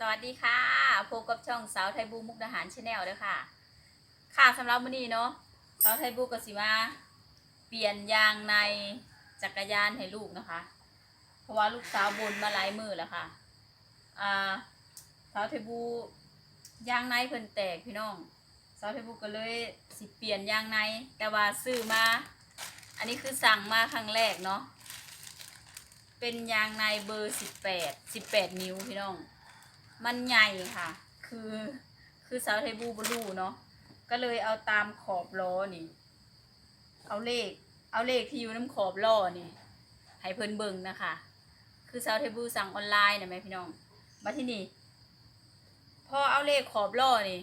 สวัสดีค่ะพบกับช่องสาวไทยบูมุกดาหารชาแนลเด้อค่ะ ค่ะสำหรับวันนี้เนาะสาวไทยบูก็สิมาเปลี่ยนยางในจักรยานให้ลูกนะคะ เพราะว่าลูกสาวบนมาหลายมือแล้วค่ะอ่าสาวไทยบูยางในเพิ่นแตกพี่น้องสาวไทยบูก็เลยสิเปลี่ยนยางในแต่ว่าซื้อมา อันนี้คือสั่งมาครั้งแรกเนาะเป็นยางในเบอร์สิบแปดสิบแปดนิ้วพี่น้อง มันใหญ่ค่ะ คือคือสาวไทยบูบลูเนาะก็เลยเอาตามขอบล้อนี่ เอาเลข เอาเลขที่อยู่น้ำขอบล้อนี่ให้เพิ่นเบิ่งนะคะ คือสาวไทยบูสั่งออนไลน์นะแม่พี่น้องมาที่นี่พอเอาเลขขอบล้อนี่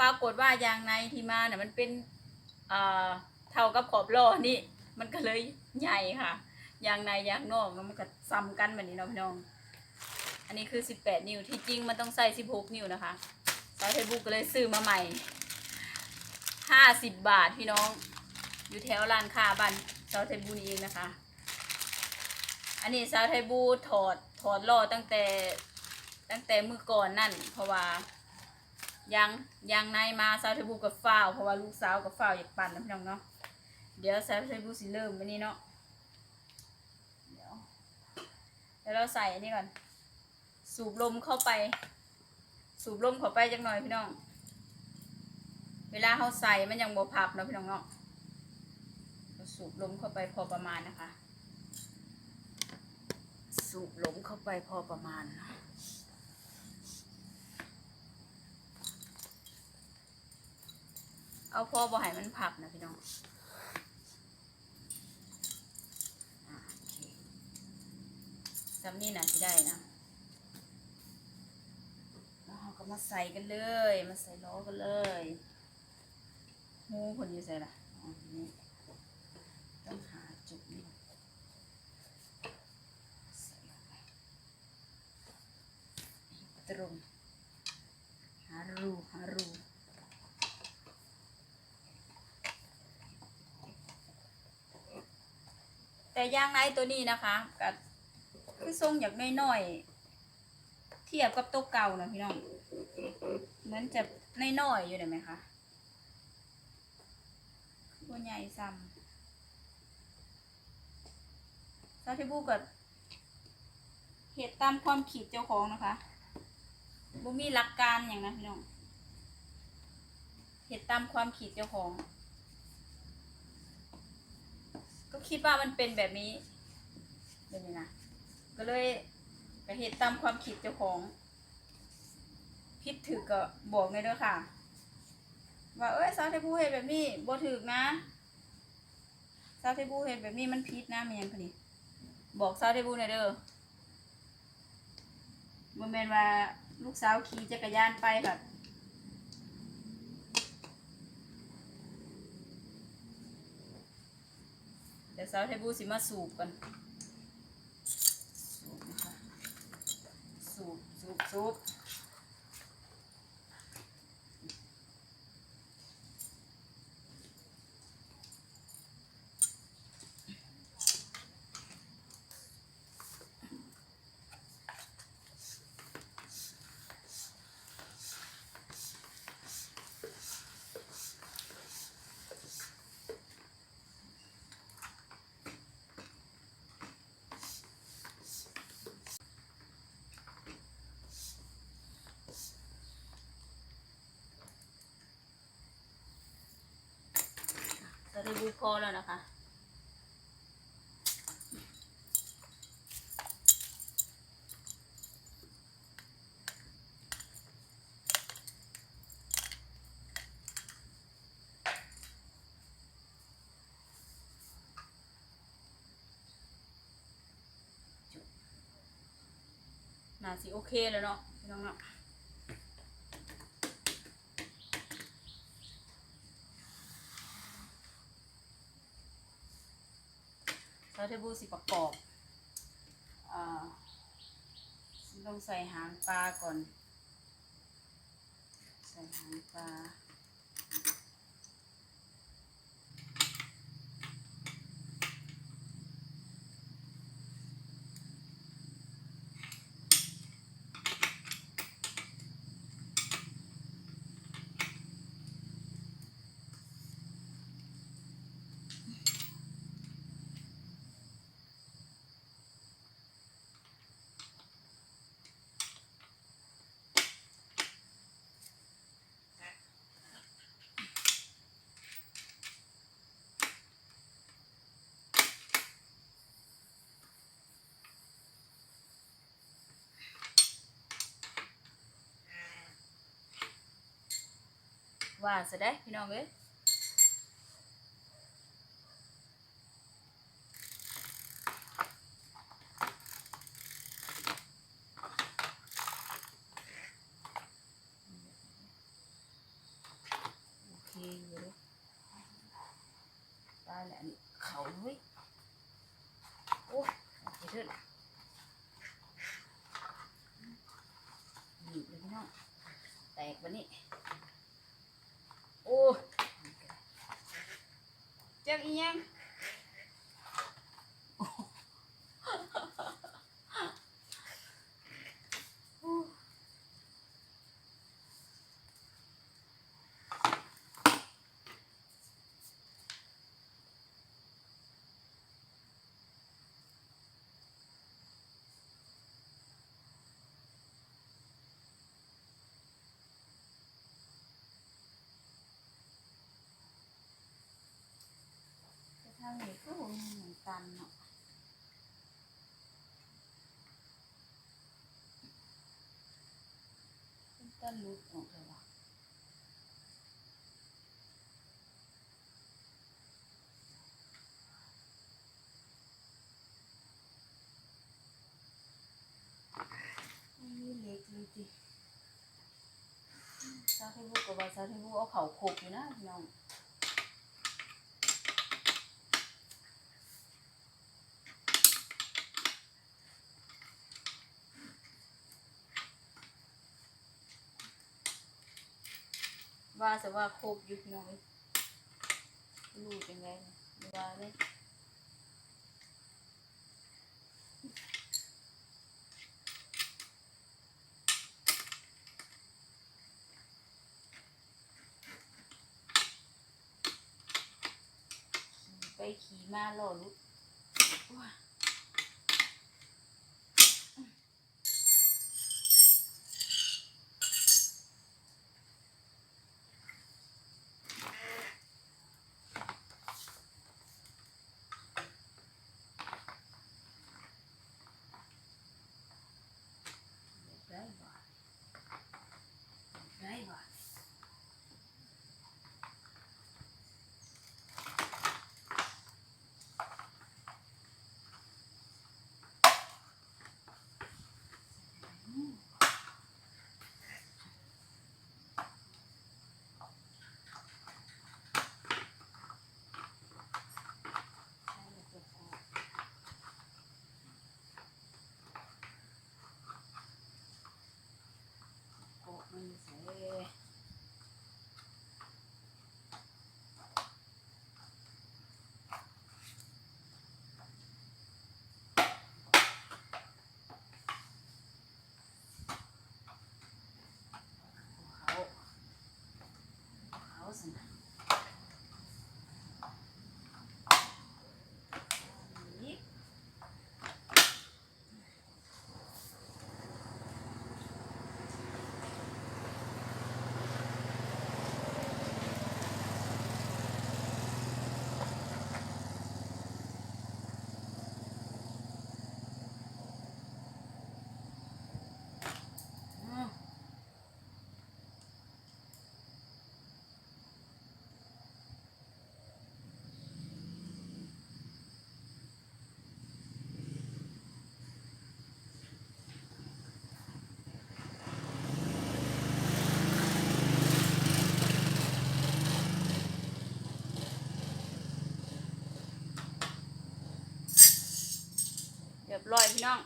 ปรากฏว่ายางในที่มาเนี่ยมันเป็นเอ่อเท่ากับขอบล้อนี่ มันก็เลยใหญ่ค่ะยางในยางนอกมันก็ซ้ำกันแบบนี้เนาะพี่น้อง อันนี้คือ 18 นิ้ว ที่จริงมันต้องใส่ 16 นิ้วนะคะสาวเทบุกก็เลยซื้อมาใหม่ 50 บาทพี่น้อง อยู่แถวร้านค้าบ้านสาวเทบูนี่เองนะคะ อันนี้สาวเทบูถอดถอดล้อตั้งแต่ตั้งแต่มือก่อนนั่น เพราะว่ายังยังในมาสาวเทบูกับฝ้าวเพราะว่าลูกสาวกับฝ้าวอยากปั่นนะพี่น้องเนาะ เดี๋ยวสาวเทบูสิเริ่มวันนี้เนาะ เดี๋ยวเดี๋ยวเราใส่อันนี้ก่อน สูบลมเข้าไป สูบลมเข้าไปจักหน่อยพี่น้อง เวลาเขาใส่มันยังบ่พับเนาะพี่น้องเนาะสูบลมเข้าไปพอประมาณนะคะ สูบลมเข้าไปพอประมาณเอาพอบ่ให้มันพับนะพี่น้องอ่าโอเคจำนี่นะที่ได้นะ ก็มาใส่กันเลย มาใส่ล้อกันเลยหูคนอยู่ใส่ละอ๋อนี่ต้องหาจุดนี้ก่ใส่ลงไปตรงหารูหารูแต่ยางในตัวนี้นะคะกับคือทรงอยากน้อยๆเทียบกับตัวเก่านะพี่น้อง มือนจะน้อยๆอยู่ได้ไหมคะตัวใหญ่ซ้ำซาเทบูกับเหตุตามความขีดเจ้าของนะคะบ่มีหลักการอย่างนะพี่น้องเหตุตามความขีดเจ้าของ ก็คิดว่ามันเป็นแบบนี้แบบนี้นะก็เลยก็เหตุตามความคิดเจ้าของ พิดถือก็บอกเลยเด้อค่ะ ว่าเอ้ยสาวเทพูเห็นแบบนี้บ่ถือนะสาวเทพูเห็นแบบนี้มันพิษนะมันหยังพะนี่บอกสาวเทพูหน่อยเด้อบ่แม่นว่าลูกสาวขี่จักรยานไปแบบเดี๋ยวสาวเทพูสิมาสูบกันสูบนะคะสูบสูบสูบ รีบูพอแล้วนะคะ น่าสิโอเคแล้วเนาะน้องเนาะ เราเทบูสิประกอบอ่าต้องใส่หางปลาก่อน ใส่หางปลา ว่าซะได้พี่น้องเอ้ยโอเคอยู่เลยได้แล้วนี่เขาเฮ้ยโอ้ยโอเคเถิดหนีบเลยพี่น้อง แตกวันนี้ โอ้ยเจ็บอีหยังโอ้จะทำอย่างก็เหมือนกันเนาะเป็น ต้นลุดออกเลยวะไม่มีเล็กเลยดิซาเทบุกับว่าซาเทบุเอาเข่าขบอยู่นะพี่น้อง ว่าแต่ว่าครบยุคน้อยรู้จังไงว่าเลยขี่ไปขี่มาล่อลุก บร้อยพี่น้อง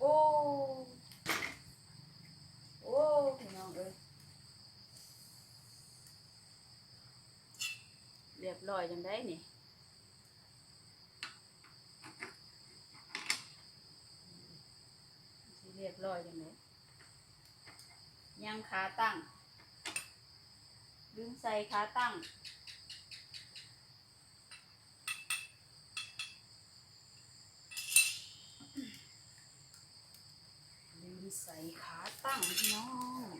โอ้ โอ้พี่น้องเอ้ยเรียบร้อยจังได้นี่สิเรียบร้อยจังไดยังขาตั้ง ลืมใส่ขาตั้งลืมใส่ขาตั้งพี่น้อง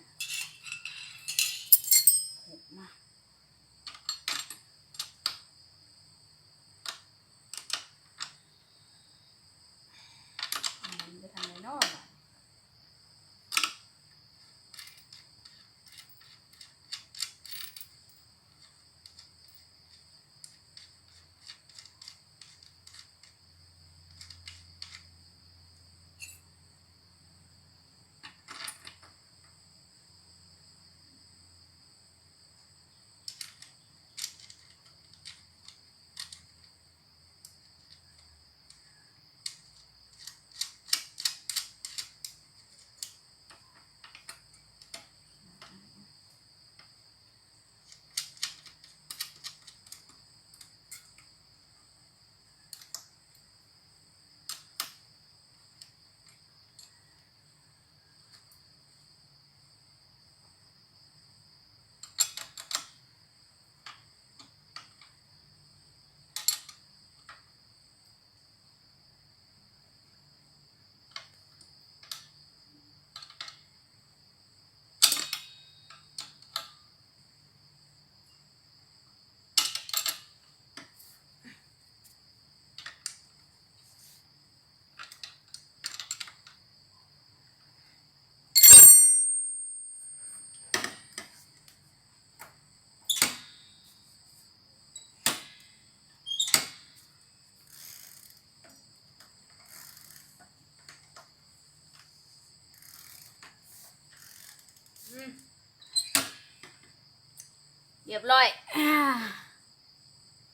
รียบร้อยอ่า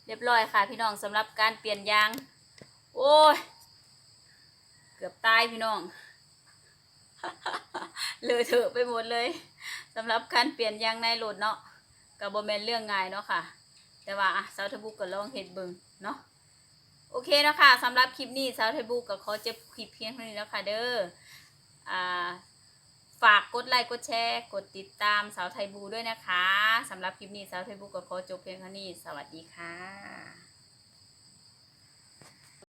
เรียบร้อยค่ะ พี่น้องสำหรับการเปลี่ยนยาง โอ้ย เกือบตายพี่น้องเลอะเทอะไปหมดเลยสำหรับการเปลี่ยนยางในรถเนาะกับบแมนเรื่องง่ายเนาะค่ะ แต่ว่าอะสาวทบุกก็ลองเฮ็ดเบิ่งเนาะโอเคเนาะค่ะสำหรับคลิปนี้สาวทบุกก็ขอจบคลิปเพียงเท่านี้แล้วค่ะเด้ออ่า ฝากกดไลค์กดแชร์ กดติดตามสาวไทยบูด้วยนะคะสำหรับคลิปนี้สาวไทยบูก็ขอจบเพียงเท่านี้ สวัสดีค่ะ